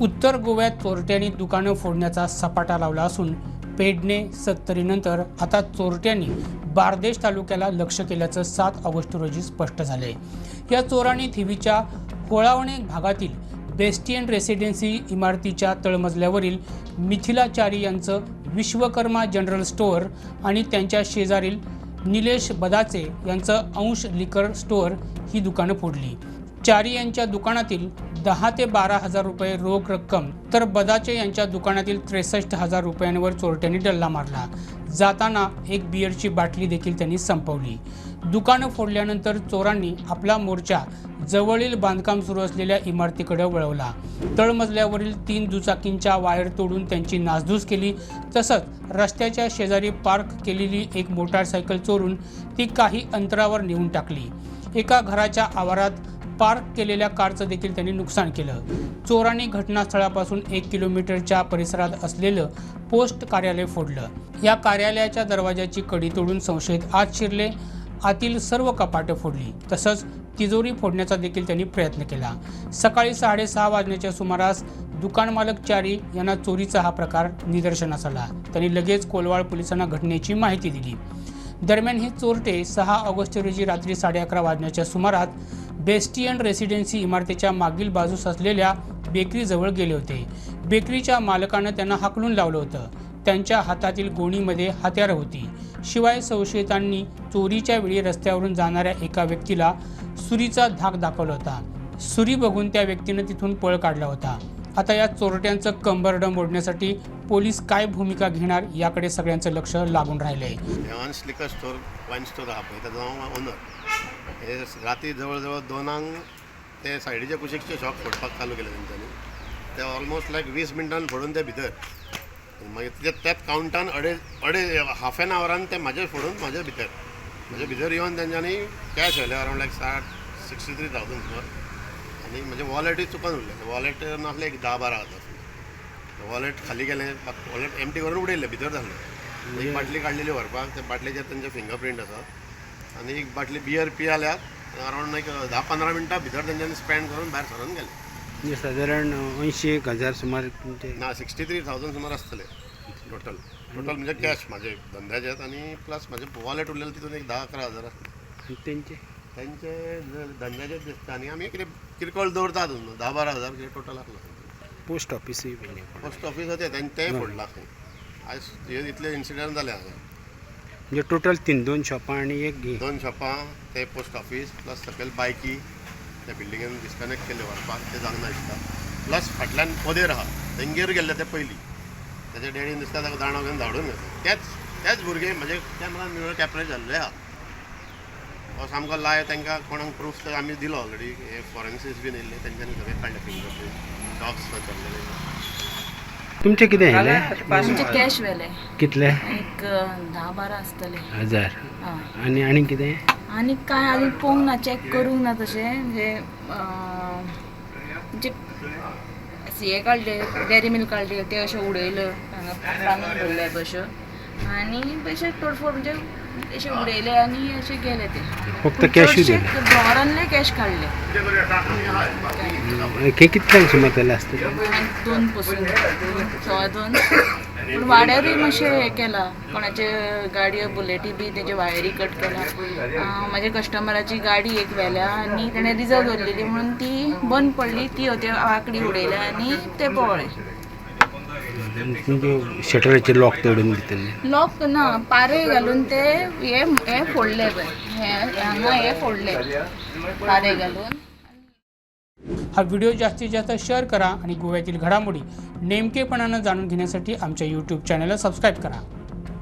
उत्तर गोव्यात चोरट्यांनी दुकानं फोडण्याचा सपाटा लावला असून पेडणे सत्तरीनंतर आता चोरट्यांनी बारदेश तालुक्याला लक्ष केल्याचं सात ऑगस्ट रोजी स्पष्ट झाले या चोरांनी थिवीच्या होळावणे भागातील बेस्टियन रेसिडेन्सी इमारतीच्या तळमजल्यावरील मिथिलाचारी यांचं विश्वकर्मा जनरल स्टोअर आणि त्यांच्या शेजारील निलेश बदाचे यांचं अंश लिकर स्टोअर ही दुकानं फोडली. चारी यांच्या दुकानातील दहा ते बारा हजार रुपये रोख रक्कम तर बदाचे यांच्या दुकानातील त्रेसष्ट हजार रुपयांवर चोरट्यांनी डल्ला मारला. जाताना एक बिअरची बाटली देखील त्यांनी संपवली. दुकानं फोडल्यानंतर चोरांनी आपला मोर्चा जवळील बांधकाम सुरू असलेल्या इमारतीकडे वळवला. तळमजल्यावरील तीन दुचाकींच्या वायर तोडून त्यांची नासधूस केली. तसंच रस्त्याच्या शेजारी पार्क केलेली एक मोटारसायकल चोरून ती काही अंतरावर नेऊन टाकली. एका घराच्या आवारात पार्क केलेल्या कारचं देखील त्यांनी नुकसान केलं. चोरांनी घटनास्थळापासून एक किलोमीटरच्या परिसरात असलेलं पोस्ट कार्यालय फोडलं. या कार्यालयाच्या दरवाजाची कडी तोडून संशयित आत शिरले. आतील सर्व कपाटं फोडली. तसंच तिजोरी फोडण्याचा देखील त्यांनी प्रयत्न केला. सकाळी साडेसहा वाजण्याच्या सुमारास दुकान मालक चारी यांना चोरीचा हा प्रकार निदर्शनास आला. त्यांनी लगेच कोलवाड पोलिसांना घटनेची माहिती दिली. दरम्यान हे चोरटे सहा ऑगस्ट रोजी रात्री साडे अकरा वाजण्याच्या सुमारात बेस्टियन रेसिडेन्सी इमारतीच्या मागील बाजूस असलेल्या बेकरीजवळ गेले होते. बेकरीच्या मालकानं त्यांना हाकलून लावलं होतं. त्यांच्या हातातील गोणीमध्ये हत्यारं होती. शिवाय संशयितांनी चोरीच्या वेळी रस्त्यावरून जाणाऱ्या एका व्यक्तीला सुरीचा धाक दाखवला होता. सुरी बघून त्या व्यक्तीनं तिथून पळ काढला होता. आता या चोरट्यांचं कंबरडं मोडण्यासाठी पोलीस काय भूमिका घेणार याकडे सगळ्यांचं लक्ष लागून राहिलंय. आहे हे राती जवळ जवळ दोनांक ते सायडीचे कुशीकचे शॉप फोडपाक चालू केले तेंच्यांनी ते ऑलमोस्ट लायक वीस मिनटान फोडून ते भितर. मागीर त्याच कावंटान अडे अडे हाफ एन आवरान ते म्हाजे फोडून म्हाजे भितर. म्हाजे भितर येवन तेंच्यांनी कॅश व्हेले अरावंड लायक साठ सिक्स्टी थ्री थावजंड सुमार आनी म्हजे वॉलेटूय चुकून उरले. वॉलेट नासले एक धा बारा हजार. वॉलेट खाली गेलें वॉलेट एमटी करून उडयले भितर जाल्ले एक बाटली काडलेली व्हरपाक त्या बाटलेचेर तेंचे फिंगर प्रिंट आसा आनी एक बाटली बियर पियाल्यात. अरावंड एक धा पंदरा मिनटां भितर तेंच्यांनी स्पेंड करून भायर सरून गेले. म्हणजे साधारण अंयशी एक हजार सुमार तुमचे ना सिक्स्टी थ्री थावजंड सुमार आसतले टोटल टोटल म्हणजे कॅश म्हाजे धंद्याचेत आनी प्लस म्हाजे वॉलेट उरलेले तितून एक धा अकरा हजार आसले आणि त्यांचे? तेंचे धंद्याचेच दिसता आनी आमी कितें किरकोळ दवरतात न्हू धा बारा हजार कितें टोटल आसलो पोस्ट ऑफिसूय हे. पोस्ट ऑफिस होते. तें तें फोडलां. आयज हे इतले इन्सिडंट जाले हांगा म्हणजे टोटल तीन दोन शॉपां आणि एक घे. दोन शॉपां ते पोस्ट ऑफिस प्लस सकयल बायकी त्या बिल्डिंगेन डिस्कनेक्ट केले व्हरपाक ते जावंक ना दिसता प्लस फाटल्यान पोदेर आहा तेंगेर गेल्ले ते पयलीं त्याच्या डॅडीन दिसता ताका दाणो घेवन धाडून घेता. तेच तेच भुरगे म्हणजे कॅमेरान निवळ कॅपरेज जाल्ले आहा हो सामको लाय तांकां कोणाक प्रूफ तर आमी दिलो ऑलरेडी हे फॉरेन्सिक्स बीन येयल्ले तेंच्यांनी सगळे काडले फिंगर प्रिंट डॉग्स चल्लेले तुमचे कितें येयले म्हणजे कॅश व्हेले कितले? एक धा बारा आसतले हजार. आणि आणि कितें? आनी काय आनी पळोवंक ना चॅक करूंक ना तशें म्हणजे अ, म्हणजे हे काडले डेरी मिल्क काडले ते अशें उडयलं हांगा बांदून दवरले तश्यो आनी बेश्टे तोडफोड म्हणजे अशें उडयले आनी अशें गेले ते. फक्त दिले. ड्रॉवरांतले कॅश काडले हे कितल्यांक सुमार आसतले आनी दोन पसून. सवा दोन. पूण वाड्यारूय मातशें हें केलां. कोणाचे गाडयो बुलेटी बी तेजे वायरी कट केला. म्हाज्या कस्टमराची गाडी एक व्हेल्या आनी तेणें रिजर्व दवरलेली म्हणून ती बंद पडली. ती होते वांकडी उडयल्या आनी ते पळय म्हणजे शटराचे लॉक तोडून दितले. लॉक ना पारे घालून ते हे हे फोडले पळय हे हांगा हे फोडले. पारे घालून. हा व्हिडिओ जास्तीत जास्त शेअर करा आणि गोव्यातील घडामोडी नेमकेपणानं जाणून घेण्यासाठी आमच्या यूट्यूब चॅनलला सबस्क्राईब करा.